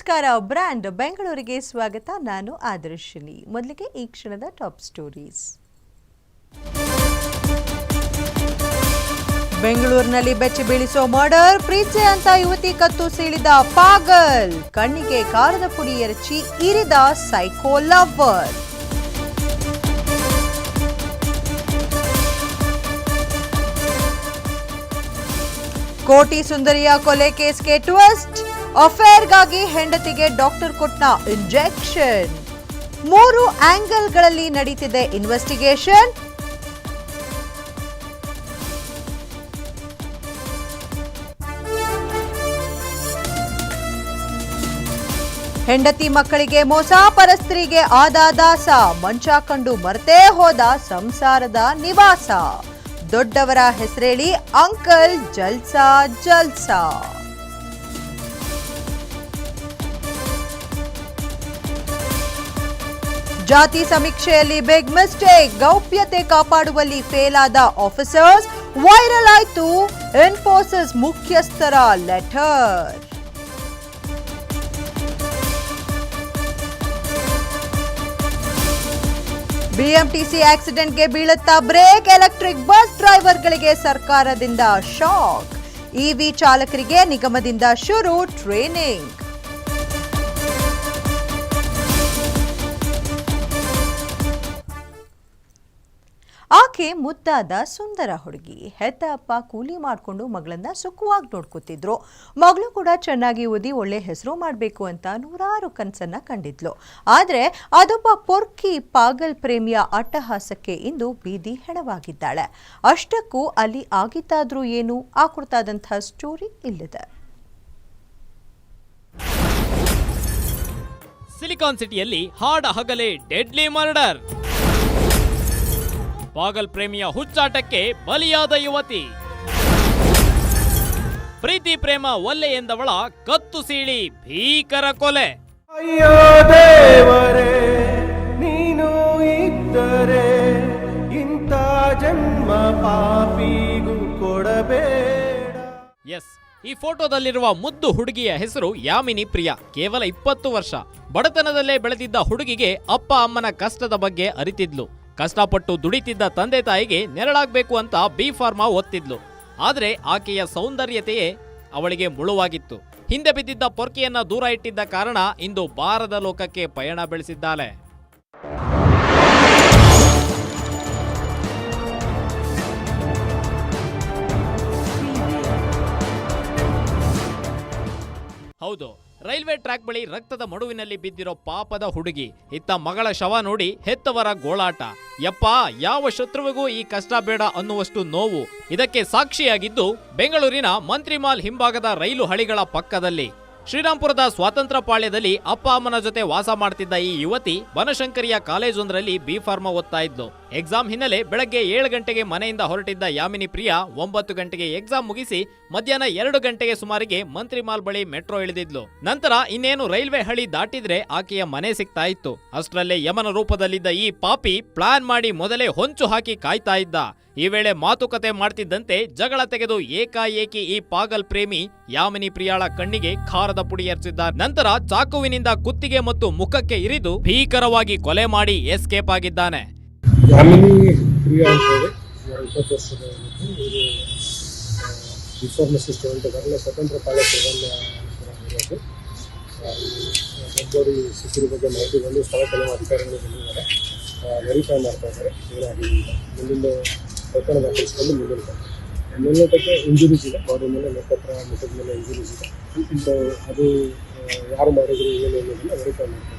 ನಮಸ್ಕಾರ, ಬ್ರ್ಯಾಂಡ್ ಬೆಂಗಳೂರಿಗೆ ಸ್ವಾಗತ. ನಾನು ಆದರ್ಶಿನಿ. ಮೊದಲಿಗೆ ಈ ಕ್ಷಣದ ಟಾಪ್ ಸ್ಟೋರೀಸ್. ಬೆಂಗಳೂರಿನಲ್ಲಿ ಬೆಚ್ಚಿ ಬೀಳಿಸೋ ಮರ್ಡರ್ ಪ್ರೀತಿ ಅಂತ ಯುವತಿ ಕತ್ತು ಸೀಳಿದ ಪಾಗಲ್. ಕಣ್ಣಿಗೆ ಕಾರದ ಪುಡಿ ಎರಚಿ ಇರಿದ ಸೈಕೋ ಲವರ್. ಕೋಟಿ ಸುಂದರಿಯ ಕೊಲೆ ಕೇಸ್ಗೆ ಟ್ವಿಸ್ಟ್. ಅಫೇರ್ಗಾಗಿ ಹೆಂಡತಿಗೆ ಡಾಕ್ಟರ್ ಕೊಟ್ಟ ಇಂಜೆಕ್ಷನ್. ಮೂರು ಆಂಗಲ್ಗಳಲ್ಲಿ ನಡೀತಿದೆ ಇನ್ವೆಸ್ಟಿಗೇಷನ್. ಹೆಂಡತಿ ಮಕ್ಕಳಿಗೆ ಮೋಸ, ಪರಸ್ತ್ರೀಗೆ ಆದ ದಾಸ ಮಂಚ ಕಂಡು ಮರ್ತೇ ಹೋದ ಸಂಸಾರದ ನಿವಾಸ. ದೊಡ್ಡವರ ಹೆಸರೇಳಿ ಅಂಕಲ್ ಜಲ್ಸಾ ಜಲ್ಸಾ. ಜಾತಿ ಸಮೀಕ್ಷೆಯಲ್ಲಿ ಬಿಗ್ ಮಿಸ್ಟೇಕ್ ಗೌಪ್ಯತೆ ಕಾಪಾಡುವಲ್ಲಿ ಫೇಲ್ ಆದ ಆಫೀಸರ್ಸ್ ವೈರಲ್ ಆಯ್ತು ಇನ್ಫೋಸಿಸ್ ಮುಖ್ಯಸ್ಥರ ಲೆಟರ್ ಬಿಎಂಟಿಸಿ ಆಕ್ಸಿಡೆಂಟ್ಗೆ ಬೀಳುತ್ತಾ ಬ್ರೇಕ್ ಎಲೆಕ್ಟ್ರಿಕ್ ಬಸ್ ಡ್ರೈವರ್ಗಳಿಗೆ ಸರ್ಕಾರದಿಂದ ಶಾಕ್ ಇವಿ ಚಾಲಕರಿಗೆ ನಿಗಮದಿಂದ ಶುರು ಟ್ರೈನಿಂಗ್ ಆಕೆ ಮುದ್ದಾದ ಸುಂದರ ಹುಡುಗಿ ಹೆತ್ತ ಅಪ್ಪ ಕೂಲಿ ಮಾಡಿಕೊಂಡು ಮಗಳನ್ನ ಸುಖವಾಗಿ ನೋಡ್ಕೊತಿದ್ರು. ಮಗಳು ಕೂಡ ಚೆನ್ನಾಗಿ ಓದಿ ಒಳ್ಳೆ ಹೆಸರು ಮಾಡಬೇಕು ಅಂತ ನೂರಾರು ಕನಸನ್ನ ಕಂಡಿದ್ಲು. ಆದರೆ ಅದೊಬ್ಬ ಪೊರ್ಕಿ ಪಾಗಲ್ ಪ್ರೇಮಿಯ ಅಟ್ಟಹಾಸಕ್ಕೆ ಇಂದು ಬೀದಿ ಹೆಣವಾಗಿದ್ದಾಳೆ. ಅಷ್ಟಕ್ಕೂ ಅಲ್ಲಿ ಆಗಿತ್ತಾದ್ರೂ ಏನು? ಆ ಕುರಿತಾದಂತಹ ಸ್ಟೋರಿ ಇಲ್ಲಿದೆ. ಸಿಲಿಕಾನ್ ಸಿಟಿಯಲ್ಲಿ ಹಾಡ ಹಗಲೇ ಡೆಡ್ಲಿ ಮರ್ಡರ್. ಪಾಗಲ್ ಪ್ರೇಮಿಯ ಹುಚ್ಚಾಟಕ್ಕೆ ಬಲಿಯಾದ ಯುವತಿ. ಪ್ರೀತಿ ಪ್ರೇಮ ಒಲ್ಲೆ ಎಂದವಳ ಕತ್ತು ಸೀಳಿ ಭೀಕರ ಕೊಲೆ. ಅಯ್ಯೋ ದೇವರೇ ನೀನು ಇದ್ದರೆ ಇಂಥ ಜನ್ಮ ಪಾಪಿಗೂ ಕೊಡಬೇಡ. ಎಸ್ ಈ ಫೋಟೋದಲ್ಲಿರುವ ಮುದ್ದು ಹುಡುಗಿಯ ಹೆಸರು ಯಾಮಿನಿ ಪ್ರಿಯಾ. ಕೇವಲ ಇಪ್ಪತ್ತು ವರ್ಷ. ಬಡತನದಲ್ಲೇ ಬೆಳೆದಿದ್ದ ಹುಡುಗಿಗೆ ಅಪ್ಪ ಅಮ್ಮನ ಕಷ್ಟದ ಬಗ್ಗೆ ಅರಿತಿದ್ಲು. ಕಷ್ಟಪಟ್ಟು ದುಡಿತಿದ್ದ ತಂದೆ ತಾಯಿಗೆ ನೆರಳಾಗಬೇಕು ಅಂತ ಬಿ ಫಾರ್ಮಾ ಓದ್ತಿದ್ಲು ಆದರೆ ಆಕೆಯ ಸೌಂದರ್ಯತೆಯೇ ಅವಳಿಗೆ ಮುಳುವಾಗಿತ್ತು. ಹಿಂದೆ ಬಿದ್ದಿದ್ದ ಪೊರ್ಕೆಯನ್ನ ದೂರ ಇಟ್ಟಿದ್ದ ಕಾರಣ ಇಂದು ಬಾರದ ಲೋಕಕ್ಕೆ ಪಯಣ ಬೆಳೆಸಿದ್ದಾಳೆ. ರೈಲ್ವೆ ಟ್ರ್ಯಾಕ್ ಬಳಿ ರಕ್ತದ ಮಡುವಿನಲ್ಲಿ ಬಿದ್ದಿರೋ ಪಾಪದ ಹುಡುಗಿ. ಇತ್ತ ಮಗಳ ಶವ ನೋಡಿ ಹೆತ್ತವರ ಗೋಳಾಟ. ಯಪ್ಪ, ಯಾವ ಶತ್ರುವಿಗೂ ಈ ಕಷ್ಟ ಬೇಡ ಅನ್ನುವಷ್ಟು ನೋವು. ಇದಕ್ಕೆ ಸಾಕ್ಷಿಯಾಗಿದ್ದು ಬೆಂಗಳೂರಿನ ಮಂತ್ರಿಮಾಲ್ ಹಿಂಭಾಗದ ರೈಲು ಹಳಿಗಳ ಪಕ್ಕದಲ್ಲಿ. ಶ್ರೀರಾಂಪುರದ ಸ್ವಾತಂತ್ರ್ಯ ಪಾಳ್ಯದಲ್ಲಿ ಅಪ್ಪ ಅಮ್ಮನ ಜೊತೆ ವಾಸ ಮಾಡ್ತಿದ್ದ ಈ ಯುವತಿ ಬನಶಂಕರಿಯ ಕಾಲೇಜೊಂದರಲ್ಲಿ ಬಿ ಫಾರ್ಮ ಓದ್ತಾ ಇದ್ಲು. ಎಕ್ಸಾಮ್ ಹಿನ್ನೆಲೆ ಬೆಳಗ್ಗೆ ಏಳು ಗಂಟೆಗೆ ಮನೆಯಿಂದ ಹೊರಟಿದ್ದ ಯಾಮಿನಿ ಪ್ರಿಯಾ ಒಂಬತ್ತು ಗಂಟೆಗೆ ಎಕ್ಸಾಮ್ ಮುಗಿಸಿ ಮಧ್ಯಾಹ್ನ ಎರಡು ಗಂಟೆಗೆ ಸುಮಾರಿಗೆ ಮಂತ್ರಿ ಮಾಲ್ ಬಳಿ ಮೆಟ್ರೋ ಇಳಿದಿದ್ಲು. ನಂತರ ಇನ್ನೇನು ರೈಲ್ವೆ ಹಳಿ ದಾಟಿದ್ರೆ ಆಕೆಯ ಮನೆ ಸಿಗ್ತಾ ಇತ್ತು. ಅಷ್ಟರಲ್ಲೇ ಯಮನ ರೂಪದಲ್ಲಿದ್ದ ಈ ಪಾಪಿ ಪ್ಲಾನ್ ಮಾಡಿ ಮೊದಲೇ ಹೊಂಚು ಹಾಕಿ ಕಾಯ್ತಾ ಇದ್ದ. ಈ ವೇಳೆ ಮಾತುಕತೆ ಮಾಡ್ತಿದ್ದಂತೆ ಜಗಳ ತೆಗೆದು ಏಕಾಏಕಿ ಈ ಪಾಗಲ್ ಪ್ರೇಮಿ ಯಾಮಿನಿ ಪ್ರಿಯಾಳ ಕಣ್ಣಿಗೆ ಖಾರದ ಪುಡಿ ಎರಚಿದ್ದ ನಂತರ ಚಾಕುವಿನಿಂದ ಕುತ್ತಿಗೆ ಮತ್ತು ಮುಖಕ್ಕೆ ಇರಿದು ಭೀಕರವಾಗಿ ಕೊಲೆ ಮಾಡಿ ಎಸ್ಕೇಪ್ ಆಗಿದ್ದಾನೆ. ಯಾಮಿನಿ ಪ್ರಿಯಾ ಅಂತ ಹೇಳಿ ಇಪ್ಪತ್ತು ವರ್ಷದ. ಇವರು. ಇನ್ಫಾರ್ಮಸಿ ಸ್ಟೂಡೆಂಟ್ ಇದಾರಲ್ಲ ಸ್ವತಂತ್ರ ಕಾಲೇಜ್ ಇರೋದು. ಒಬ್ಬರು ಸಿಕ್ಕಿದ ಬಗ್ಗೆ ಮಾಹಿತಿ ಬಂದು ಸ್ಥಳ ಕೆಲವು ಅಧಿಕಾರಿಗಳು ಬಂದಿದ್ದಾರೆ. ವೆರಿಫೈ ಮಾಡ್ತಾ ಇದ್ದಾರೆ. ಏನಾಗಿಲ್ಲ ಮುಂದಿನ ಪ್ರಕರಣ ದಾಖಲಿಸಿಕೊಂಡು ಮುಂದಿನ. ಮೇಲ್ನೋಟಕ್ಕೆ ಇಂಜುರೀಸ್ ಇದೆ. ಬಾಡಿ ಮೇಲೆ ನೆಕ್ ಹತ್ರ ಮುಖದ ಮೇಲೆ ಇಂಜುರೀಸ್ ಇದೆ. ಅದು ಯಾರು ಮಾಡಿದ್ರು ಏನು ಅನ್ನೋದನ್ನು ವೆರಿಫೈ ಮಾಡ್ತಾ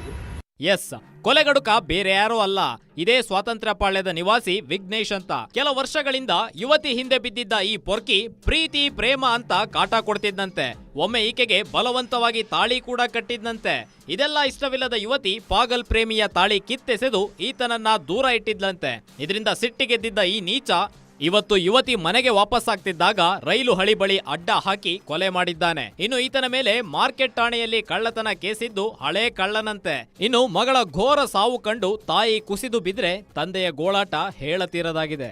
ಎಸ್ ಕೊಲೆಗಡುಕ ಬೇರೆ ಯಾರೂ ಅಲ್ಲ. ಇದೇ ಸ್ವಾತಂತ್ರ್ಯ ಪಾಳ್ಯದ ನಿವಾಸಿ ವಿಘ್ನೇಶ್ ಅಂತ. ಕೆಲ ವರ್ಷಗಳಿಂದ ಯುವತಿ ಹಿಂದೆ ಬಿದ್ದಿದ್ದ ಈ ಪೊರ್ಕಿ ಪ್ರೀತಿ, ಪ್ರೇಮ ಅಂತ ಕಾಟ ಕೊಡ್ತಿದ್ದಂತೆ ಒಮ್ಮೆ ಈಕೆಗೆ ಬಲವಂತವಾಗಿ ತಾಳಿ ಕೂಡ ಕಟ್ಟಿದ್ದಂತೆ ಇದೆಲ್ಲ ಇಷ್ಟವಿಲ್ಲದ ಯುವತಿ ಪಾಗಲ್ ಪ್ರೇಮಿಯ ತಾಳಿ ಕಿತ್ತೆಸೆದು ಈತನನ್ನ ದೂರ ಇಟ್ಟಿದ್ಲಂತೆ. ಇದರಿಂದ ಸಿಟ್ಟಿಗೆದ್ದಿದ್ದ ಈ ನೀಚ ಇವತ್ತು ಯುವತಿ ಮನೆಗೆ ವಾಪಸ್ಆಗ್ತಿದ್ದಾಗ ರೈಲು ಹಳಿ ಬಳಿ ಅಡ್ಡ ಹಾಕಿ ಕೊಲೆ ಮಾಡಿದ್ದಾನೆ. ಇನ್ನು ಈತನ ಮೇಲೆ ಮಾರ್ಕೆಟ್ ಠಾಣೆಯಲ್ಲಿ ಕಳ್ಳತನ ಕೇಸಿದ್ದು ಹಳೇ ಕಳ್ಳನಂತೆ. ಇನ್ನು ಮಗಳ ಘೋರ ಸಾವು ಕಂಡು ತಾಯಿ ಕುಸಿದು ಬಿದ್ರೆ ತಂದೆಯ ಗೋಳಾಟ ಹೇಳತೀರದಾಗಿದೆ.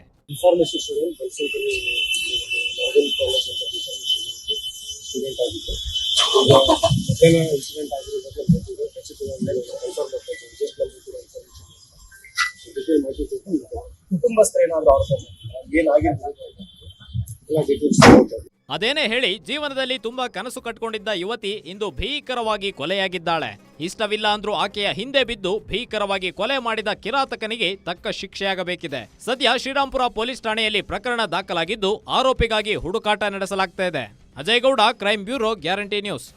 ಅದೇನೇ ಹೇಳಿ, ಜೀವನದಲ್ಲಿ ತುಂಬಾ ಕನಸು ಕಟ್ಕೊಂಡಿದ್ದ ಯುವತಿ ಇಂದು ಭೀಕರವಾಗಿ ಕೊಲೆಯಾಗಿದ್ದಾಳೆ. ಇಷ್ಟವಿಲ್ಲ ಅಂದ್ರೂ ಆಕೆಯ ಹಿಂದೆ ಬಿದ್ದು ಭೀಕರವಾಗಿ ಕೊಲೆ ಮಾಡಿದ ಕಿರಾತಕನಿಗೆ ತಕ್ಕ ಶಿಕ್ಷೆಯಾಗಬೇಕಿದೆ. ಸದ್ಯ ಶ್ರೀರಾಂಪುರ ಪೊಲೀಸ್ ಠಾಣೆಯಲ್ಲಿ ಪ್ರಕರಣ ದಾಖಲಾಗಿದ್ದು, ಆರೋಪಿಗಾಗಿ ಹುಡುಕಾಟ ನಡೆಸಲಾಗ್ತಾ ಇದೆ. Ajay Gowda crime bureau, Guarantee News.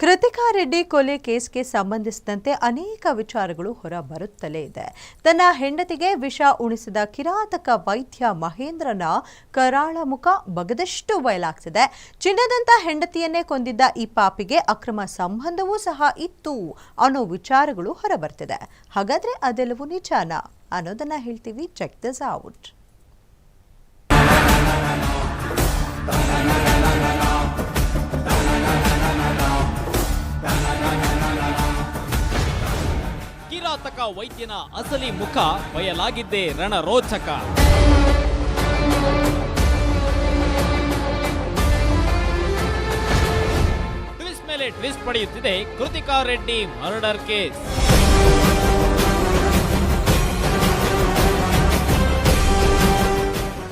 Krithika Reddy ಕೊಲೆ ಕೇಸ್ಗೆ ಸಂಬಂಧಿಸಿದಂತೆ ಅನೇಕ ವಿಚಾರಗಳು ಹೊರ ಬರುತ್ತಲೇ ಇದೆ. ತನ್ನ ಹೆಂಡತಿಗೆ ವಿಷ ಉಣಿಸಿದ ಕಿರಾತಕ ವೈದ್ಯ ಮಹೇಂದ್ರನ ಕರಾಳ ಮುಖ ಬಗದಷ್ಟು ಬಯಲಾಗ್ತಿದೆ ಚಿನ್ನದಂತ ಹೆಂಡತಿಯನ್ನೇ ಕೊಂದಿದ್ದ ಈ ಪಾಪಿಗೆ ಅಕ್ರಮ ಸಂಬಂಧವೂ ಸಹ ಇತ್ತು ಅನ್ನೋ ವಿಚಾರಗಳು ಹೊರಬರ್ತಿದೆ. ಹಾಗಾದ್ರೆ ಅದೆಲ್ಲವೂ ನಿಜಾನ ಅನ್ನೋದನ್ನ ಹೇಳ್ತೀವಿ. Check this out. ಕಿರಾತಕ ವೈದ್ಯನ ಅಸಲಿ ಮುಖ ಬಯಲಾಗಿದ್ದೇ ರಣರೋಚಕ. ಟ್ವಿಸ್ಟ್ ಮೇಲೆ ಟ್ವಿಸ್ಟ್ ಪಡೆಯುತ್ತಿದೆ ಕೃತಿಕಾ ರೆಡ್ಡಿ ಮರ್ಡರ್ ಕೇಸ್.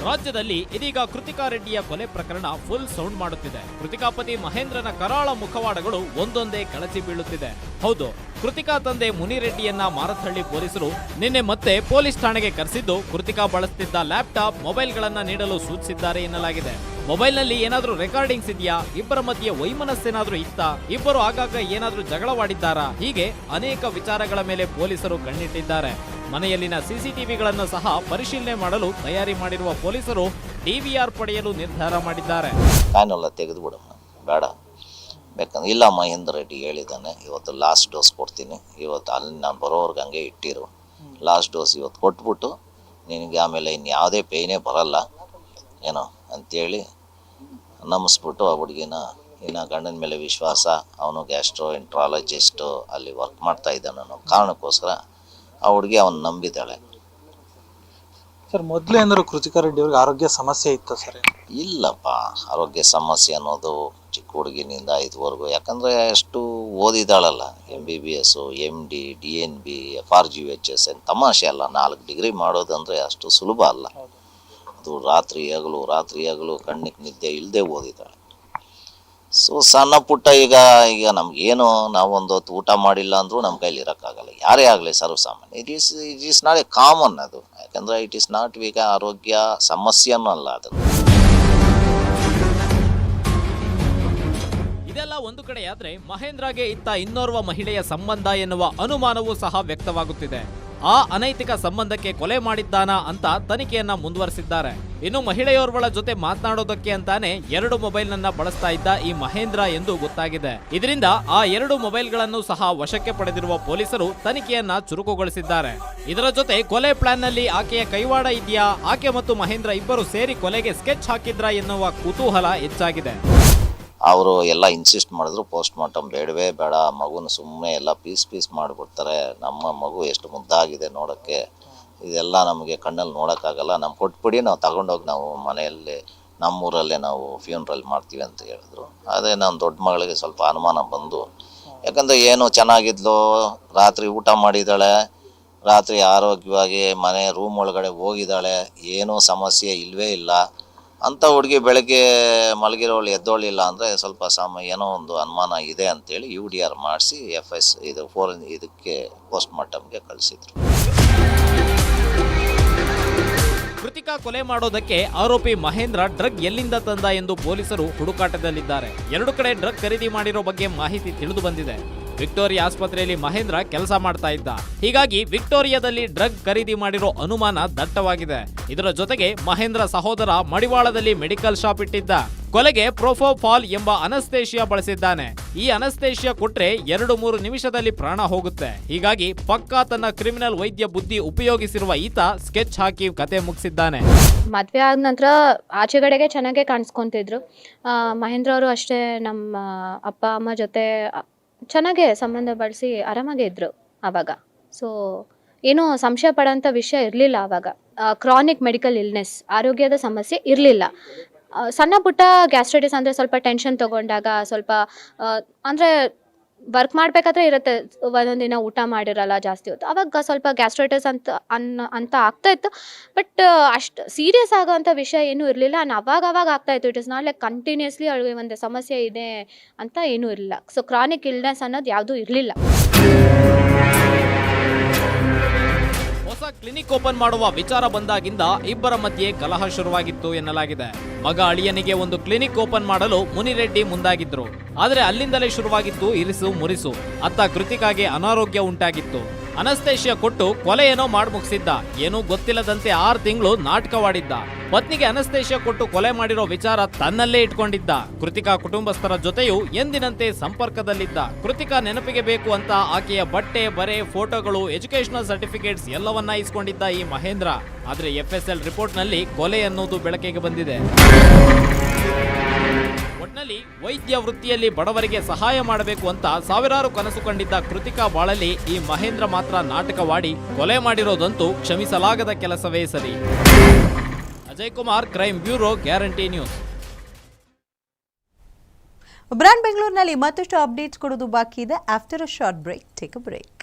ರಾಜ್ಯದಲ್ಲಿ ಇದೀಗ ಕೃತಿಕಾ ರೆಡ್ಡಿಯ ಕೊಲೆ ಪ್ರಕರಣ ಫುಲ್ ಸೌಂಡ್ ಮಾಡುತ್ತಿದೆ. ಕೃತಿಕಾ ಪತಿ ಮಹೇಂದ್ರನ ಕರಾಳ ಮುಖವಾಡಗಳು ಒಂದೊಂದೇ ಕಳಚಿ ಬೀಳುತ್ತಿದೆ. ಹೌದು, ಕೃತಿಕಾ ತಂದೆ ಮುನಿರೆಡ್ಡಿಯನ್ನ ಮಾರತ್ಹಳ್ಳಿ ಪೊಲೀಸರು ನಿನ್ನೆ ಮತ್ತೆ ಪೊಲೀಸ್ ಠಾಣೆಗೆ ಕರೆಸಿದ್ದು ಕೃತಿಕಾ ಬಳಸುತ್ತಿದ್ದ ಲ್ಯಾಪ್ಟಾಪ್ ಮೊಬೈಲ್ಗಳನ್ನ ನೀಡಲು ಸೂಚಿಸಿದ್ದಾರೆ ಎನ್ನಲಾಗಿದೆ. ಮೊಬೈಲ್ನಲ್ಲಿ ಏನಾದರೂ ರೆಕಾರ್ಡಿಂಗ್ಸ್ ಇದೆಯಾ? ಇಬ್ಬರ ಮಧ್ಯೆ ವೈಮನಸ್ಸೇನಾದ್ರೂ ಇತ್ತಾ? ಇಬ್ಬರು ಆಗಾಗ ಏನಾದರೂ ಜಗಳವಾಡಿದ್ದಾರಾ? ಹೀಗೆ ಅನೇಕ ವಿಚಾರಗಳ ಮೇಲೆ ಪೊಲೀಸರು ಕಣ್ಣಿಟ್ಟಿದ್ದಾರೆ. ಮನೆಯಲ್ಲಿನ ಸಿಸಿಟಿವಿಗಳನ್ನು ಸಹ ಪರಿಶೀಲನೆ ಮಾಡಲು ತಯಾರಿ ಮಾಡಿರುವ ಪೊಲೀಸರು ಡಿವಿಆರ್ ಪಡೆಯಲು ನಿರ್ಧಾರ ಮಾಡಿದ್ದಾರೆ. ತೆಗೆದು ಬಿಡಮ್ಮ ಬೇಡ. ಬೇಕಂದ್ರೆ ಇಲ್ಲ ಮಹೇಂದ್ರ ರೆಡ್ಡಿ ಹೇಳಿದ್ದಾನೆ. ಇವತ್ತು ಲಾಸ್ಟ್ ಡೋಸ್ ಕೊಡ್ತೀನಿ. ಇವತ್ತು ಅಲ್ಲಿ ನಾನು ಬರೋವ್ರಿಗೆ ಹಂಗೆ ಇಟ್ಟಿರು. ಲಾಸ್ಟ್ ಡೋಸ್ ಇವತ್ತು ಕೊಟ್ಬಿಟ್ಟು ನಿನಗೆ ಆಮೇಲೆ ಇನ್ನು ಯಾವುದೇ ಪೇಯ್ನೇ ಬರಲ್ಲ. ಏನೋ ಅಂತೇಳಿ ನಂಬಿಸ್ಬಿಟ್ಟು ಆ ಹುಡುಗಿನ ಇನ್ನು ಗಂಡನ ಮೇಲೆ ವಿಶ್ವಾಸ. ಅವನು ಗ್ಯಾಸ್ಟ್ರೋ ಎಂಟ್ರಾಲಜಿಸ್ಟು ಅಲ್ಲಿ ವರ್ಕ್ ಮಾಡ್ತಾ ಇದ್ದಾನೆ ಅನ್ನೋ ಕಾರಣಕ್ಕೋಸ್ಕರ ಆ ಹುಡುಗಿ ಅವನ್ ನಂಬಿದ್ದಾಳೆ. ಸರ್ ಮೊದಲೇ ಏನಾದ್ರು ಕೃತಿಕಾ ರೆಡ್ಡಿ ಅವ್ರಿಗೆ ಆರೋಗ್ಯ ಸಮಸ್ಯೆ ಇತ್ತು ಸರ್? ಇಲ್ಲಪ್ಪ ಆರೋಗ್ಯ ಸಮಸ್ಯೆ ಅನ್ನೋದು ಚಿಕ್ಕ ಹುಡುಗಿನಿಂದ ಇದುವರೆಗೂ ಯಾಕಂದರೆ ಎಷ್ಟು ಓದಿದಾಳಲ್ಲ M B B S M D D N B F R G H S N ತಮಾಷೆ ಅಲ್ಲ. ನಾಲ್ಕು ಡಿಗ್ರಿ ಮಾಡೋದಂದರೆ ಅಷ್ಟು ಸುಲಭ ಅಲ್ಲ. ಅದು ರಾತ್ರಿ ಹಗಲು ರಾತ್ರಿ ಹಗಲು ಕಣ್ಣಿಗೆ ನಿದ್ದೆ ಇಲ್ಲದೆ ಓದಿದ್ದಾಳೆ. ಸೊ ಸಣ್ಣ ಪುಟ್ಟ ಈಗ ಈಗ ನಮ್ಗೇನು ನಾವೊಂದು ಹೊತ್ತು ಊಟ ಮಾಡಿಲ್ಲ ಅಂದರೂ ನಮ್ಮ ಕೈಲಿ ಇರೋಕ್ಕಾಗಲ್ಲ. ಯಾರೇ ಆಗಲಿ ಸರ್ವಸಾಮಾನ್ಯ. It is it is not a common ಅದು. ಯಾಕಂದರೆ ಇಟ್ ಈಸ್ ನಾಟ್ ಈಗ ಆರೋಗ್ಯ ಸಮಸ್ಯೆನೂ ಅಲ್ಲ ಅದು. ಇದೆಲ್ಲ ಒಂದು ಕಡೆಯಾದ್ರೆ ಮಹೇಂದ್ರಗೆ ಇತ್ತ ಇನ್ನೋರ್ವ ಮಹಿಳೆಯ ಸಂಬಂಧ ಎನ್ನುವ ಅನುಮಾನವೂ ಸಹ ವ್ಯಕ್ತವಾಗುತ್ತಿದೆ. ಆ ಅನೈತಿಕ ಸಂಬಂಧಕ್ಕೆ ಕೊಲೆ ಮಾಡಿದ್ದಾನಾ ಅಂತ ತನಿಖೆಯನ್ನ ಮುಂದುವರೆಸಿದ್ದಾರೆ. ಇನ್ನು ಮಹಿಳೆಯೋರ್ವಳ ಜೊತೆ ಮಾತನಾಡೋದಕ್ಕೆ ಅಂತಾನೆ ಎರಡು ಮೊಬೈಲ್ನನ್ನ ಬಳಸ್ತಾ ಇದ್ದ ಈ ಮಹೇಂದ್ರ ಎಂದು ಗೊತ್ತಾಗಿದೆ. ಇದರಿಂದ ಆ ಎರಡು ಮೊಬೈಲ್ಗಳನ್ನು ಸಹ ವಶಕ್ಕೆ ಪಡೆದಿರುವ ಪೊಲೀಸರು ತನಿಖೆಯನ್ನ ಚುರುಕುಗೊಳಿಸಿದ್ದಾರೆ. ಇದರ ಜೊತೆ ಕೊಲೆ ಪ್ಲಾನ್ನಲ್ಲಿ ಆಕೆಯ ಕೈವಾಡ ಇದೆಯಾ? ಆಕೆ ಮತ್ತು ಮಹೇಂದ್ರ ಇಬ್ಬರು ಸೇರಿ ಕೊಲೆಗೆ ಸ್ಕೆಚ್ ಹಾಕಿದ್ರಾ ಎನ್ನುವ ಕುತೂಹಲ ಹೆಚ್ಚಾಗಿದೆ. ಅವರು ಎಲ್ಲ ಇನ್ಸಿಸ್ಟ್ ಮಾಡಿದ್ರು ಪೋಸ್ಟ್ ಮಾರ್ಟಮ್ ಬೇಡವೇ ಬೇಡ, ಮಗುನ ಸುಮ್ಮನೆ ಎಲ್ಲ ಪೀಸ್ ಪೀಸ್ ಮಾಡಿಬಿಡ್ತಾರೆ, ನಮ್ಮ ಮಗು ಎಷ್ಟು ಮುದ್ದಾಗಿದೆ ನೋಡೋಕ್ಕೆ. ಇದೆಲ್ಲ ನಮಗೆ ಕಣ್ಣಲ್ಲಿ ನೋಡೋಕ್ಕಾಗಲ್ಲ ನಮ್ಮ ಕೊಟ್ಬಿಡಿ ನಾವು ತಗೊಂಡೋಗಿ ನಾವು ಮನೆಯಲ್ಲಿ, ನಮ್ಮೂರಲ್ಲೇ ನಾವು ಫ್ಯೂನ್ರಲ್ ಮಾಡ್ತೀವಿ ಅಂತ ಹೇಳಿದ್ರು. ಅದೇ ನಮ್ಮ ದೊಡ್ಡ ಮಗಳಿಗೆ ಸ್ವಲ್ಪ ಅನುಮಾನ ಬಂದು, ಯಾಕಂದರೆ ಏನು ಚೆನ್ನಾಗಿದ್ಲು, ರಾತ್ರಿ ಊಟ ಮಾಡಿದ್ದಾಳೆ, ರಾತ್ರಿ ಆರೋಗ್ಯವಾಗಿ ಮನೆ ರೂಮ್ ಒಳಗಡೆ ಹೋಗಿದ್ದಾಳೆ, ಏನೂ ಸಮಸ್ಯೆ ಇಲ್ಲವೇ ಇಲ್ಲ. ಅಂಥ ಹುಡುಗಿ ಬೆಳಗ್ಗೆ ಮಲಗಿರೋಳು ಎದ್ದೋಳಿಲ್ಲ ಅಂದರೆ ಸ್ವಲ್ಪ ಸಮ ಏನೋ ಒಂದು ಅನುಮಾನ ಇದೆ ಅಂತೇಳಿ ಯು ಡಿ ಆರ್ ಮಾಡಿಸಿ ಎಫ್ ಎಸ್ ಇದು ಫೋರ್ ಇದಕ್ಕೆ ಪೋಸ್ಟ್ ಮಾರ್ಟಮ್ಗೆ ಕಳಿಸಿದ್ರು. ಕೃತಿಕಾ ಕೊಲೆ ಮಾಡೋದಕ್ಕೆ ಆರೋಪಿ ಮಹೇಂದ್ರ ಡ್ರಗ್ ಎಲ್ಲಿಂದ ತಂದ ಎಂದು ಪೊಲೀಸರು ಹುಡುಕಾಟದಲ್ಲಿದ್ದಾರೆ. ಎರಡು ಕಡೆ ಡ್ರಗ್ ಖರೀದಿ ಮಾಡಿರೋ ಬಗ್ಗೆ ಮಾಹಿತಿ ತಿಳಿದು ಬಂದಿದೆ. ವಿಕ್ಟೋರಿಯಾ ಆಸ್ಪತ್ರೆಯಲ್ಲಿ ಮಹೇಂದ್ರ ಕೆಲಸ ಮಾಡ್ತಾ ಇದ್ದ. ಹೀಗಾಗಿ ವಿಕ್ಟೋರಿಯಾದಲ್ಲಿ ಡ್ರಗ್ ಖರೀದಿ ಮಾಡಿರೋ ಅನುಮಾನ ದಟ್ಟವಾಗಿದೆ. ಇದರ ಜೊತೆಗೆ ಮಹೇಂದ್ರ ಸಹೋದರ ಮಡಿವಾಳದಲ್ಲಿ ಮೆಡಿಕಲ್ ಶಾಪ್ ಇಟ್ಟಿದ್ದ. ಕೊಲೆಗೆ ಪ್ರೊಫೋಫಾಲ್ ಎಂಬ ಅನಸ್ತೇಷಿಯಾ ಬಳಸಿದ್ದಾನೆ. ಈ ಅನಸ್ತೇಷಿಯಾ ಕೊಟ್ರೆ ಎರಡು ಮೂರು ನಿಮಿಷದಲ್ಲಿ ಪ್ರಾಣ ಹೋಗುತ್ತೆ. ಹೀಗಾಗಿ ಪಕ್ಕಾ ತನ್ನ ಕ್ರಿಮಿನಲ್ ವೈದ್ಯ ಬುದ್ಧಿ ಉಪಯೋಗಿಸಿರುವ ಈತ ಸ್ಕೆಚ್ ಹಾಕಿ ಕತೆ ಮುಗಿಸಿದ್ದಾನೆ. ಮದ್ವೆ ಆದ ನಂತರ ಆಚೆಗಡೆಗೆ ಚೆನ್ನಾಗೆ ಕಾಣಿಸ್ಕೊಂತಿದ್ರು. ಮಹೇಂದ್ರ ಅವರು ಅಷ್ಟೇ ನಮ್ಮ ಅಪ್ಪ, ಅಮ್ಮ ಜೊತೆ ಚೆನ್ನಾಗೇ ಸಂಬಂಧ ಬಳಸಿ ಆರಾಮಾಗೆ ಇದ್ರು ಆವಾಗ. ಸೊ ಏನೋ ಸಂಶಯ ಪಡೋಂಥ ವಿಷಯ ಇರಲಿಲ್ಲ ಆವಾಗ. ಕ್ರಾನಿಕ್ ಮೆಡಿಕಲ್ ಇಲ್ನೆಸ್ ಆರೋಗ್ಯದ ಸಮಸ್ಯೆ ಇರಲಿಲ್ಲ. ಸಣ್ಣ ಪುಟ್ಟ ಗ್ಯಾಸ್ಟ್ರೈಟಿಸ್ ಅಂದರೆ ಸ್ವಲ್ಪ ಟೆನ್ಷನ್ ತಗೊಂಡಾಗ ಸ್ವಲ್ಪ ಅಂದರೆ ವರ್ಕ್ ಮಾಡಬೇಕಾದ್ರೆ ಇರುತ್ತೆ. ಒಂದೊಂದು ದಿನ ಊಟ ಮಾಡಿರಲ್ಲ ಜಾಸ್ತಿ ಹೊತ್ತು. ಅವಾಗ ಸ್ವಲ್ಪ ಗ್ಯಾಸ್ಟ್ರೈಟಿಸ್ ಅಂತ ಅನ್ನ ಅಂತ ಆಗ್ತಾ ಇತ್ತು. ಬಟ್ ಅಷ್ಟು ಸೀರಿಯಸ್ ಆಗೋವಂಥ ವಿಷಯ ಏನೂ ಇರಲಿಲ್ಲ. ನಾನು ಅವಾಗ ಅವಾಗ ಆಗ್ತಾ ಇತ್ತು. It is not like continuously ಅವಳಿಗೆ ಒಂದು ಸಮಸ್ಯೆ ಇದೆ ಅಂತ ಏನೂ ಇರಲಿಲ್ಲ. ಸೊ ಕ್ರಾನಿಕ್ ಇಲ್ನೆಸ್ ಅನ್ನೋದು ಯಾವುದೂ ಇರಲಿಲ್ಲ. ಹೊಸ ಕ್ಲಿನಿಕ್ ಓಪನ್ ಮಾಡುವ ವಿಚಾರ ಬಂದಾಗಿಂದ ಇಬ್ಬರ ಮಧ್ಯೆ ಕಲಹ ಶುರುವಾಗಿತ್ತು ಎನ್ನಲಾಗಿದೆ. ಮಗ ಅಳಿಯನಿಗೆ ಒಂದು ಕ್ಲಿನಿಕ್ ಓಪನ್ ಮಾಡಲು ಮುನಿರೆಡ್ಡಿ ಮುಂದಾಗಿದ್ರು. ಆದರೆ ಅಲ್ಲಿಂದಲೇ ಶುರುವಾಗಿತ್ತು ಇರಿಸು ಮುರಿಸು. ಅತ್ತ ಕೃತಿಕಾಗೆ ಅನಾರೋಗ್ಯ ಉಂಟಾಗಿತ್ತು. ಅನಸ್ತೇಶಿಯ ಕೊಟ್ಟು ಕೊಲೆ ಏನೋ ಮಾಡಿ ಮುಗಿಸಿದ್ದ ಏನೂ ಗೊತ್ತಿಲ್ಲದಂತೆ ಆರು ತಿಂಗಳು ನಾಟಕವಾಡಿದ್ದ. ಪತ್ನಿಗೆ ಅನಸ್ತೇಶಿಯ ಕೊಟ್ಟು ಕೊಲೆ ಮಾಡಿರೋ ವಿಚಾರ ತನ್ನಲ್ಲೇ ಇಟ್ಕೊಂಡಿದ್ದ. ಕೃತಿಕಾ ಕುಟುಂಬಸ್ಥರ ಜೊತೆಯೂ ಎಂದಿನಂತೆ ಸಂಪರ್ಕದಲ್ಲಿದ್ದ. ಕೃತಿಕಾ ನೆನಪಿಗೆ ಬೇಕು ಅಂತ ಆಕೆಯ ಬಟ್ಟೆ, ಬರೆ, ಫೋಟೋಗಳು ಎಜುಕೇಶನಲ್ ಸರ್ಟಿಫಿಕೇಟ್ಸ್ ಎಲ್ಲವನ್ನ ಇಸ್ಕೊಂಡಿದ್ದ ಈ ಮಹೇಂದ್ರ. ಆದ್ರೆ ಎಫ್ಎಸ್ಎಲ್ ರಿಪೋರ್ಟ್ನಲ್ಲಿ ಕೊಲೆ ಅನ್ನೋದು ಬೆಳಕಿಗೆ ಬಂದಿದೆ. ಒಟ್ನಲ್ಲಿ ವೈದ್ಯ ವೃತ್ತಿಯಲ್ಲಿ ಬಡವರಿಗೆ ಸಹಾಯ ಮಾಡಬೇಕು ಅಂತ ಸಾವಿರಾರು ಕನಸು ಕಂಡಿದ್ದ ಕೃತಿಕಾ ಬಾಳಲಿ ಈ ಮಹೇಂದ್ರ ಮಾತ್ರ ನಾಟಕವಾಡಿ ಕೊಲೆ ಮಾಡಿರೋದಂತೂ ಕ್ಷಮಿಸಲಾಗದ ಕೆಲಸವೇ ಸರಿ. Ajay Kumar crime bureau, Guarantee News. Brand ಬೆಂಗಳೂರಿನಲ್ಲಿ ಮತ್ತಷ್ಟು ಅಪ್ಡೇಟ್ಸ್ ಕೊಡೋದು ಬಾಕಿ ಇದೆ. After a short break take a break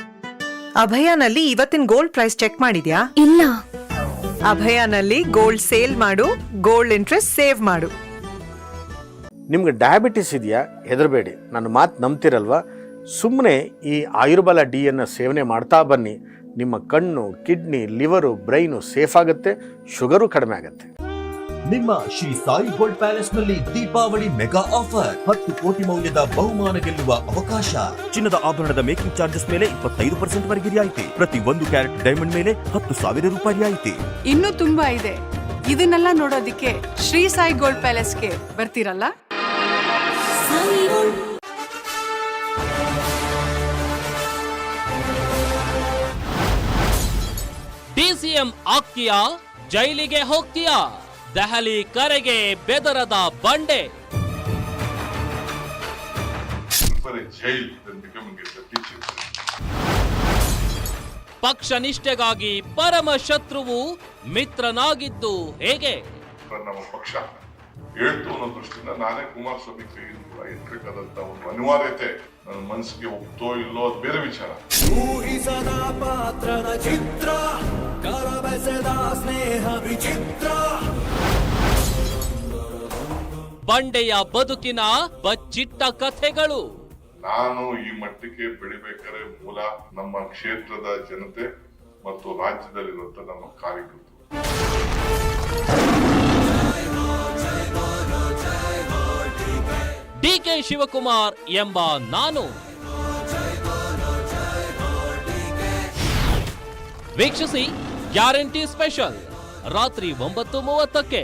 ಅಭಯನಲ್ಲಿ ಇವತ್ತಿನ ಗೋಲ್ಡ್ ಪ್ರೈಸ್ ಚೆಕ್ ಮಾಡಿದ್ಯಾ? ಇಲ್ಲ. ಅಭಯನಲ್ಲಿ ಗೋಲ್ಡ್ ಸೇಲ್ ಮಾಡು ಗೋಲ್ಡ್ ಇಂಟ್ರೆಸ್ಟ್ ಸೇವ್ ಮಾಡು. ನಿಮ್ಗೆ ಡಯಾಬಿಟಿಸ್ ಇದೆಯಾ? ಹೆದರಬೇಡಿ. ನನ್ನ ಮಾತು ನಂಬ್ತಿರಲ್ವಾ? ಸುಮ್ಮನೆ ಈ ಆಯುರ್ಬಲ ಡಿಯನ್ನು ಸೇವನೆ ಮಾಡ್ತಾ ಬನ್ನಿ. ನಿಮ್ಮ ಕಣ್ಣು ಕಿಡ್ನಿ ಲಿವರು ಬ್ರೈನು ಸೇಫ್ ಆಗುತ್ತೆ. ಶುಗರು ಕಡಿಮೆ ಆಗುತ್ತೆ. ನಿಮ್ಮ ಶ್ರೀ ಸಾಯಿ ಗೋಲ್ಡ್ ಪ್ಯಾಲೇಸ್ನಲ್ಲಿ ದೀಪಾವಳಿ ಮೆಗಾ ಆಫರ್. ಹತ್ತು ಕೋಟಿ ಮೌಲ್ಯದ ಬಹುಮಾನ ಗೆಲ್ಲುವ ಅವಕಾಶ. ಚಿನ್ನದ ಆಭರಣದ ಮೇಕಿಂಗ್ ಚಾರ್ಜಸ್ ಮೇಲೆ ಇಪ್ಪತ್ತೈದು ಪರ್ಸೆಂಟ್ ವರೆಗೆ ರಿಯಾಯಿತಿ. ಪ್ರತಿ ಒಂದು ಕ್ಯಾರೆಟ್ ಡೈಮಂಡ್ ಮೇಲೆ ಹತ್ತು ಸಾವಿರ ರೂಪಾಯಿ ರಿಯಾಯಿತಿ. ಇನ್ನೂ ತುಂಬಾ ಇದೆ. ಇದನ್ನೆಲ್ಲ ನೋಡೋದಿಕ್ಕೆ ಶ್ರೀ ಸಾಯಿ ಗೋಲ್ಡ್ ಪ್ಯಾಲೇಸ್ಗೆ ಬರ್ತೀರಲ್ಲ? ಡಿಸಿಎಂ ಆಗ್ತೀಯಾ ಜೈಲಿಗೆ ಹೋಗ್ತೀಯಾ? ದೆಹಲಿ ಕರೆಗೆ ಬೆದರದ ಬಂಡೆ. ಪಕ್ಷ ನಿಷ್ಠೆಗಾಗಿ ಪರಮ ಶತ್ರುವು ಮಿತ್ರನಾಗಿದ್ದು ಹೇಗೆ? ನಮ್ಮ ಪಕ್ಷ ಹೇಳ್ತು ಅನ್ನೋ ದೃಷ್ಟಿಯಿಂದ ನಾನೇ ಕುಮಾರಸ್ವಾಮಿ ಇರ್ಬೇಕಾದಂತ ಒಂದು ಅನಿವಾರ್ಯತೆ ನನ್ನ ಮನಸ್ಸಿಗೆ ಒಪ್ತೋ ಇಲ್ಲೋ ಅದು ಬೇರೆ ವಿಚಾರ. ಊಹಿಸದ ಪಾತ್ರದ ಚಿತ್ರ ಕರಬೆಸೆದ ಸ್ನೇಹ ವಿಚಿತ್ರ. ಬಂಡೆಯ ಬದುಕಿನ ಬಚ್ಚಿಟ್ಟ ಕಥೆಗಳು. ನಾನು ಈ ಮಟ್ಟಕ್ಕೆ ಬೆಳಿಬೇಕಾದ್ರೆ ಮೂಲ ನಮ್ಮ ಕ್ಷೇತ್ರದ ಜನತೆ ಮತ್ತು ರಾಜ್ಯದಲ್ಲಿರುವಂತ ನಮ್ಮ ಕಾರ್ಯಕರ್ತರು. ಡಿಕೆ ಶಿವಕುಮಾರ್ ಎಂಬ ನಾನು. ವೀಕ್ಷಿಸಿ ಗ್ಯಾರಂಟಿ ಸ್ಪೆಷಲ್ ರಾತ್ರಿ ಒಂಬತ್ತು ಮೂವತ್ತಕ್ಕೆ.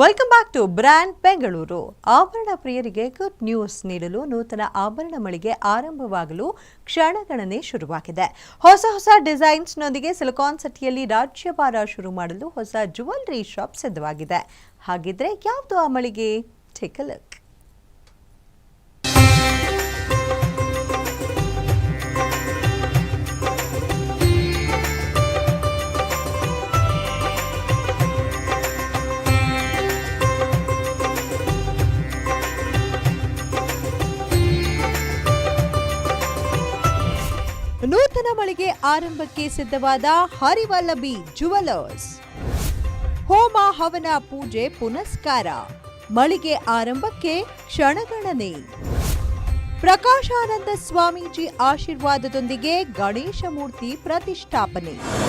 Welcome back to Brand Bengaluru ಆಭರಣ ಪ್ರಿಯರಿಗೆ ಗುಡ್ ನ್ಯೂಸ್ ನೀಡಲು ನೂತನ ಆಭರಣ ಮಳಿಗೆ ಆರಂಭವಾಗಲು ಕ್ಷಣಗಣನೆ ಶುರುವಾಗಿದೆ. ಹೊಸ ಹೊಸ ಡಿಸೈನ್ಸ್ನೊಂದಿಗೆ ಸಿಲಿಕಾನ್ ಸಿಟಿಯಲ್ಲಿ ರಾಜ್ಯಭಾರ ಶುರು ಮಾಡಲು ಹೊಸ ಜ್ಯುವೆಲ್ಲರಿ ಶಾಪ್ ಸಿದ್ಧವಾಗಿದೆ. ಹಾಗಿದ್ರೆ ಯಾವುದು ಆ ಮಳಿಗೆ? ಟೇಕ್ ಲುಕ್ ಮಳಿಗೆ ಆರಂಭಕ್ಕೆ ಸಿದ್ಧವಾದ ಹರಿವಲ್ಲಭಿ ಜುವೆಲರ್ಸ್ ಹೋಮ ಹವನ ಪೂಜೆ ಪುನಸ್ಕಾರ. ಮಳಿಗೆ ಆರಂಭಕ್ಕೆ ಕ್ಷಣಗಣನೆ. ಪ್ರಕಾಶಾನಂದ ಸ್ವಾಮೀಜಿ ಆಶೀರ್ವಾದದೊಂದಿಗೆ ಗಣೇಶ ಮೂರ್ತಿ ಪ್ರತಿಷ್ಠಾಪನೆ.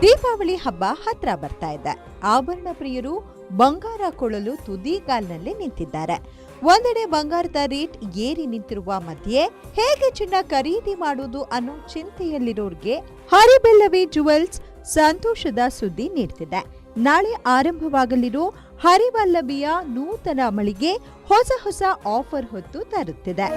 ದೀಪಾವಳಿ ಹಬ್ಬ ಹತ್ರ ಬರ್ತಾ ಇದೆ. ಆಭರಣ ಪ್ರಿಯರು ಬಂಗಾರ ಕೊಳ್ಳಲು ತುದಿಗಾಲ್ನಲ್ಲಿ ನಿಂತಿದ್ದಾರೆ. ಒಂದೆಡೆ ಬಂಗಾರದ ರೇಟ್ ಏರಿ ನಿಂತಿರುವ ಮಧ್ಯೆ ಹೇಗೆ ಚಿನ್ನ ಖರೀದಿ ಮಾಡುವುದು ಅನ್ನೋ ಚಿಂತೆಯಲ್ಲಿರೋರ್ಗೆ ಹರಿಬೆಲ್ಲವಿ ಜುವೆಲ್ಸ್ ಸಂತೋಷದ ಸುದ್ದಿ ನೀಡ್ತಿದೆ. ನಾಳೆ ಆರಂಭವಾಗಲಿರೋ ಹರಿವಲ್ಲಭಿಯ ನೂತನ ಮಳಿಗೆ ಹೊಸ ಹೊಸ ಆಫರ್ ಹೊತ್ತು ತರುತ್ತಿದೆ.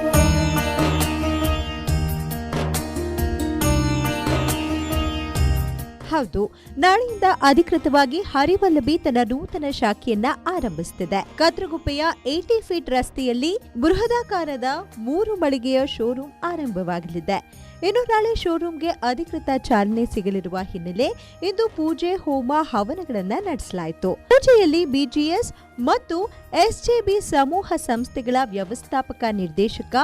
ಹೌದು, ನಾಳೆಯಿಂದ ಅಧಿಕೃತವಾಗಿ ಹರಿವಲ್ಲಭಿ ತನ್ನ ನೂತನ ಶಾಖೆಯನ್ನ ಆರಂಭಿಸುತ್ತಿದೆ. ಕತ್ರಗುಪ್ಪೆಯ ಏಟಿ ಫೀಟ್ ರಸ್ತೆಯಲ್ಲಿ ಬೃಹದಾಕಾರದ ಮೂರು ಮಳಿಗೆಯ ಶೋರೂಮ್ ಆರಂಭವಾಗಲಿದೆ. ಇನ್ನು ನಾಳೆ ಶೋರೂಮ್ಗೆ ಅಧಿಕೃತ ಚಾಲನೆ ಸಿಗಲಿರುವ ಹಿನ್ನೆಲೆ ಇಂದು ಪೂಜೆ, ಹೋಮ, ಹವನಗಳನ್ನ ನಡೆಸಲಾಯಿತು. ಪೂಜೆಯಲ್ಲಿ ಬಿಜಿಎಸ್ ಮತ್ತು ಎಸ್ಜೆಬಿ ಸಮೂಹ ಸಂಸ್ಥೆಗಳ ವ್ಯವಸ್ಥಾಪಕ ನಿರ್ದೇಶಕ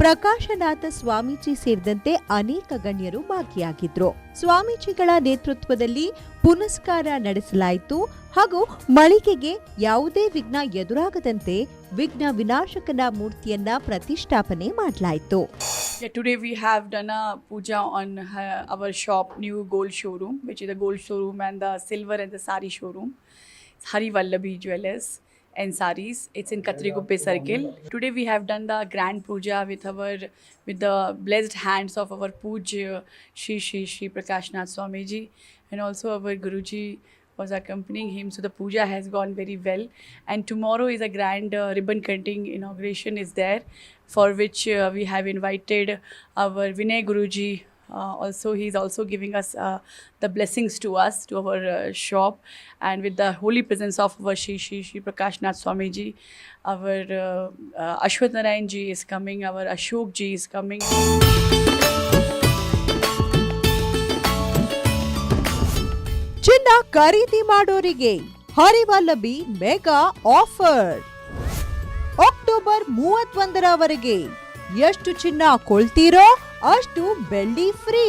ಪ್ರಕಾಶನಾಥ ಸ್ವಾಮೀಜಿ ಸೇರಿದಂತೆ ಅನೇಕ ಗಣ್ಯರು ಭಾಗಿಯಾಗಿದ್ರು. ಸ್ವಾಮೀಜಿಗಳ ನೇತೃತ್ವದಲ್ಲಿ ಪುನಸ್ಕಾರ ನಡೆಸಲಾಯಿತು ಹಾಗೂ ಮಳಿಗೆಗೆ ಯಾವುದೇ ವಿಘ್ನ ಎದುರಾಗದಂತೆ ವಿಘ್ನ ವಿನಾಶಕನ ಮೂರ್ತಿಯನ್ನ ಪ್ರತಿಷ್ಠಾಪನೆ ಮಾಡಲಾಯಿತು. Today we have done a puja on our shop new gold showroom which is gold showroom and the silver and the sari showroom Harivallabhi jewellers and saris. It's in Katriguppe Circle. Today we have done the grand puja with our with the blessed hands of our Puj Shri Shri Shri Prakashnath Swamiji and also our Guruji was accompanying him. So the puja has gone very well. And tomorrow is a grand uh, ribbon cutting inauguration is there, for which uh, we have invited our Vinay Guruji. Uh, also, he is also giving us uh, the blessings to us, to our uh, shop, and with the holy presence of our Shri Shri Shri Prakashnath Swamiji, our uh, uh, Narayan ji is coming, our Ashok ji is coming. ಚಿನ್ನ ಖರೀದಿ ಮಾಡೋರಿಗೆ Harivallabhi mega offer October ಮೂವತ್ತೊಂದರವರೆಗೆ ಎಷ್ಟು ಚಿನ್ನ ಕೊಳ್ತೀರೋ ಅಷ್ಟು ಬೆಳ್ಳಿ free.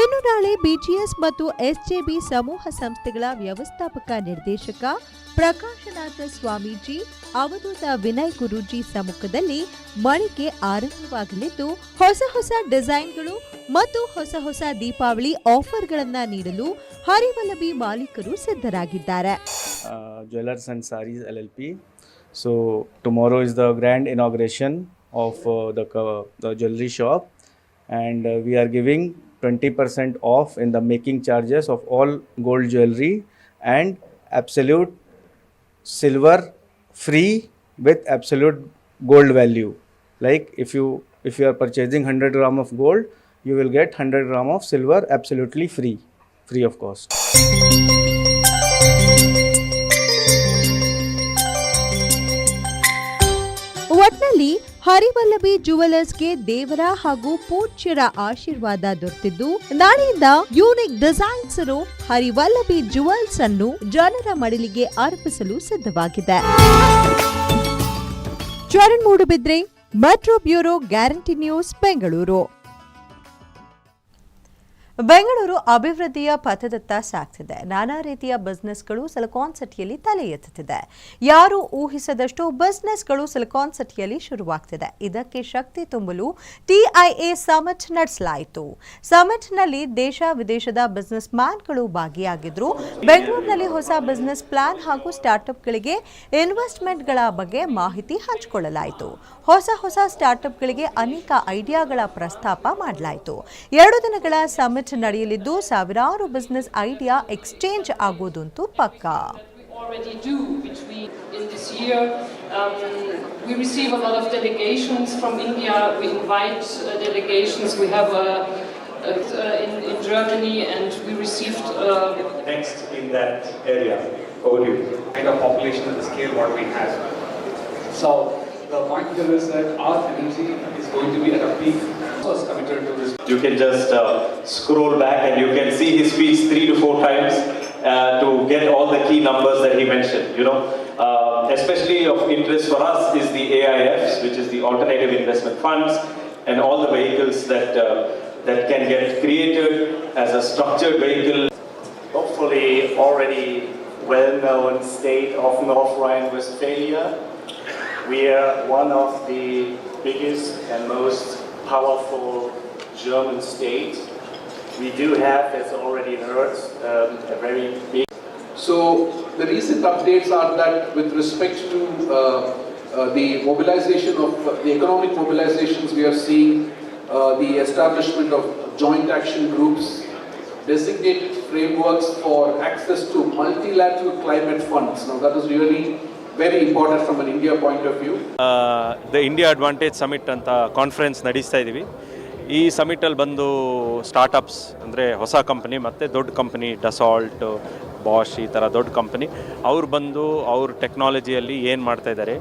ಇನ್ನು ನಾಳೆ ಬಿಜಿಎಸ್ ಮತ್ತು ಎಸ್ಜೆಬಿ ಸಮೂಹ ಸಂಸ್ಥೆಗಳ ವ್ಯವಸ್ಥಾಪಕ ನಿರ್ದೇಶಕ ಪ್ರಕಾಶನಾಥ ಸ್ವಾಮೀಜಿ, ಅವಧೂತ ವಿನಯ್ ಗುರೂಜಿ ಸಮ್ಮುಖದಲ್ಲಿ ಮಳಿಗೆ ಆರಂಭವಾಗಲಿದ್ದು, ಹೊಸ ಹೊಸ ಡಿಸೈನ್ಗಳು ಮತ್ತು ಹೊಸ ಹೊಸ ದೀಪಾವಳಿ ಆಫರ್ಗಳನ್ನು ನೀಡಲು ಹರಿವಲ್ಲಭಿ ಮಾಲೀಕರು ಸಿದ್ಧರಾಗಿದ್ದಾರೆ. Uh, Jewelers and Saris LLP. So tomorrow is the grand inauguration of uh, the co- the jewelry shop, and uh, we are giving 20% off in the making charges of all gold jewelry and absolute silver free with absolute gold value. Like if you if you are purchasing 100 gram of gold, you will get 100 gram of silver absolutely free, free of cost. ಹರಿವಲ್ಲಭಿ ಜುವೆಲರ್ಸ್ಗೆ ದೇವರ ಹಾಗೂ ಪೂಜ್ಯರ ಆಶೀರ್ವಾದ ದೊರೆತಿದ್ದು, ನಾಳೆಯಿಂದ unique ಡಿಸೈನ್ಸರು ಹರಿವಲ್ಲಭಿ jewels ಅನ್ನು ಜನರ ಮಡಿಲಿಗೆ ಅರ್ಪಿಸಲು ಸಿದ್ಧವಾಗಿದೆ. Charan Moodbidri metro bureau Guarantee News Bengaluru. Bengaluru ಅಭಿವೃದ್ಧಿಯ ಪಥದತ್ತ ಸಾಗ್ತಿದೆ. ನಾನಾ ರೀತಿಯ ಬಿಸ್ನೆಸ್ಗಳು ಸಿಲಿಕಾನ್ ಸಿಟಿಯಲ್ಲಿ ತಲೆ ಎತ್ತುತ್ತಿದೆ. ಯಾರು ಊಹಿಸದಷ್ಟು ಬಿಸ್ನೆಸ್ಗಳು ಸಿಲಿಕಾನ್ ಸಿಟಿಯಲ್ಲಿ ಶುರುವಾಗ್ತಿದೆ. ಇದಕ್ಕೆ ಶಕ್ತಿ ತುಂಬಲು ಟಿಐಎ ಸಮಿಟ್ ನಡೆಸಲಾಯಿತು. ಸಮಿಟ್ನಲ್ಲಿ ದೇಶ ವಿದೇಶದ ಬಿಸ್ನೆಸ್ ಮ್ಯಾನ್ಗಳು ಭಾಗಿಯಾಗಿದ್ರು. ಬೆಂಗಳೂರಿನಲ್ಲಿ ಹೊಸ ಬಿಸ್ನೆಸ್ ಪ್ಲಾನ್ ಹಾಗೂ ಸ್ಟಾರ್ಟ್ಅಪ್ಗಳಿಗೆ ಇನ್ವೆಸ್ಟ್ಮೆಂಟ್ಗಳ ಬಗ್ಗೆ ಮಾಹಿತಿ ಹಂಚಿಕೊಳ್ಳಲಾಯಿತು. ಹೊಸ ಹೊಸ ಸ್ಟಾರ್ಟ್ಅಪ್ಗಳಿಗೆ ಅನೇಕ ಐಡಿಯಾಗಳ ಪ್ರಸ್ತಾಪ ಮಾಡಲಾಯಿತು. ಎರಡು ದಿನಗಳ ಸಮಿಟ್ ನಡೆಯಲಿದ್ದು ಸಾವಿರಾರು ಬಿಸ್ನೆಸ್ ಐಡಿಯಾ ಎಕ್ಸ್ಚೇಂಜ್ ಆಗೋದಂತೂ ಪಕ್ಕಾ already do between in this year. Um, we receive a lot of delegations from India. We invite uh, delegations. We have a, a, uh, in, in Germany, and we received. Uh, next in that area. Over to you. Kind of population at the scale what we have. So the point here is that our energy is going to be at a peak. is committed to this. You can just uh, scroll back and you can see his speech three to four times uh, to get all the key numbers that he mentioned. You know, uh, especially of interest for us is the AIFs, which is the alternative investment funds, and all the vehicles that uh, that can get created as a structured vehicle. Hopefully already well-known state of North Rhine-Westphalia. We are one of the biggest and most powerful German state. We do have, as already heard, um, a very big So the recent updates are that with respect to uh, uh, the mobilization of uh, the economic mobilizations, we are seeing uh, the establishment of joint action groups, designated frameworks for access to multilateral climate funds. Now that is really important from an India point of view. The India advantage summit ಅಂತ conference ನಡೆಸ್ತಾ ಇದ್ದೀವಿ ಈ ಸಮಿಟಲ್ಲಿ ಬಂದು startups ಅಂದರೆ ಹೊಸ company ಮತ್ತು ದೊಡ್ಡ company Dassault bash ಈ ಥರ ದೊಡ್ಡ ಕಂಪನಿ ಅವ್ರು ಬಂದು ಅವ್ರ ಟೆಕ್ನಾಲಜಿಯಲ್ಲಿ ಏನು ಮಾಡ್ತಾ ಇದ್ದಾರೆ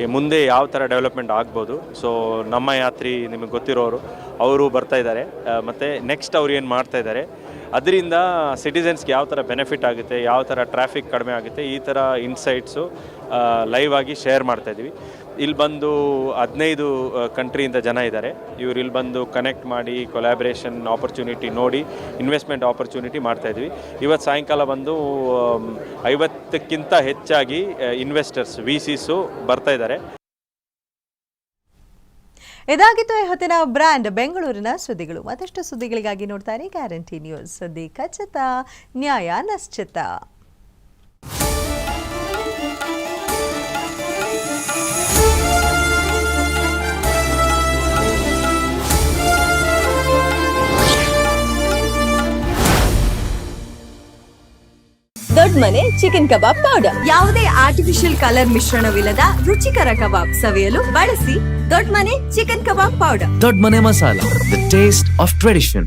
ಈ ಮುಂದೆ ಯಾವ ಥರ ಡೆವಲಪ್ಮೆಂಟ್ ಆಗ್ಬೋದು. ಸೊ ನಮ್ಮ ಯಾತ್ರಿ ನಿಮಗೆ ಗೊತ್ತಿರೋರು, ಅವರು ಬರ್ತಾ ಇದ್ದಾರೆ ಮತ್ತು ನೆಕ್ಸ್ಟ್ ಅವ್ರು ಏನು ಮಾಡ್ತಾ ಇದ್ದಾರೆ ಅದರಿಂದ ಸಿಟಿಸನ್ಸ್ಗೆ ಯಾವ ಥರ ಬೆನಿಫಿಟ್ ಆಗುತ್ತೆ, ಯಾವ ಥರ ಟ್ರಾಫಿಕ್ ಕಡಿಮೆ ಆಗುತ್ತೆ, ಈ ಥರ ಇನ್ಸೈಟ್ಸು ಲೈವ್ ಆಗಿ ಶೇರ್ ಮಾಡ್ತಾ ಇದ್ದೀವಿ. ಇಲ್ಲಿ ಬಂದು ಹದಿನೈದು ಕಂಟ್ರಿಯಿಂದ ಜನ ಇದ್ದಾರೆ. ಇವರು ಇಲ್ಲಿ ಬಂದು ಕನೆಕ್ಟ್ ಮಾಡಿ ಕೊಲ್ಯಾಬ್ರೇಷನ್ ಆಪರ್ಚುನಿಟಿ ನೋಡಿ ಇನ್ವೆಸ್ಟ್ಮೆಂಟ್ ಆಪರ್ಚುನಿಟಿ ಮಾಡ್ತಾ ಇದ್ವಿ ಇವತ್ತು ಸಾಯಂಕಾಲ ಬಂದು ಐವತ್ತಕ್ಕಿಂತ ಹೆಚ್ಚಾಗಿ ಇನ್ವೆಸ್ಟರ್ಸ್ ವಿ ಸಿಸು ಬರ್ತಾ ಇದ್ದಾರೆ. ಇದಾಗಿತ್ತು ಹೊತ್ತಿನ ಬ್ರ್ಯಾಂಡ್ ಬೆಂಗಳೂರಿನ ಸುದ್ದಿಗಳು. ಮತ್ತಷ್ಟು ಸುದ್ದಿಗಳಿಗಾಗಿ ನೋಡ್ತಾರೆ ಗ್ಯಾರಂಟಿ ನ್ಯೂಸ್. ಸುದ್ದಿ ಖಚಿತ, ನ್ಯಾಯ ನಿಶ್ಚಿತ. ಮನೆ ಚಿಕನ್ ಕಬಾಬ್ ಪೌಡರ್ ಯಾವುದೇ ಆರ್ಟಿಫಿಷಿಯಲ್ ಕಲರ್ ಮಿಶ್ರಣವಿಲ್ಲದ ರುಚಿಕರ ಕಬಾಬ್ ಸವಿಯಲು ಬಳಸಿ ದೊಡ್ಡ ಮನೆ ಚಿಕನ್ ಕಬಾಬ್ ಪೌಡರ್ ದೊಡ್ಡ ಮನೆ masala the taste of tradition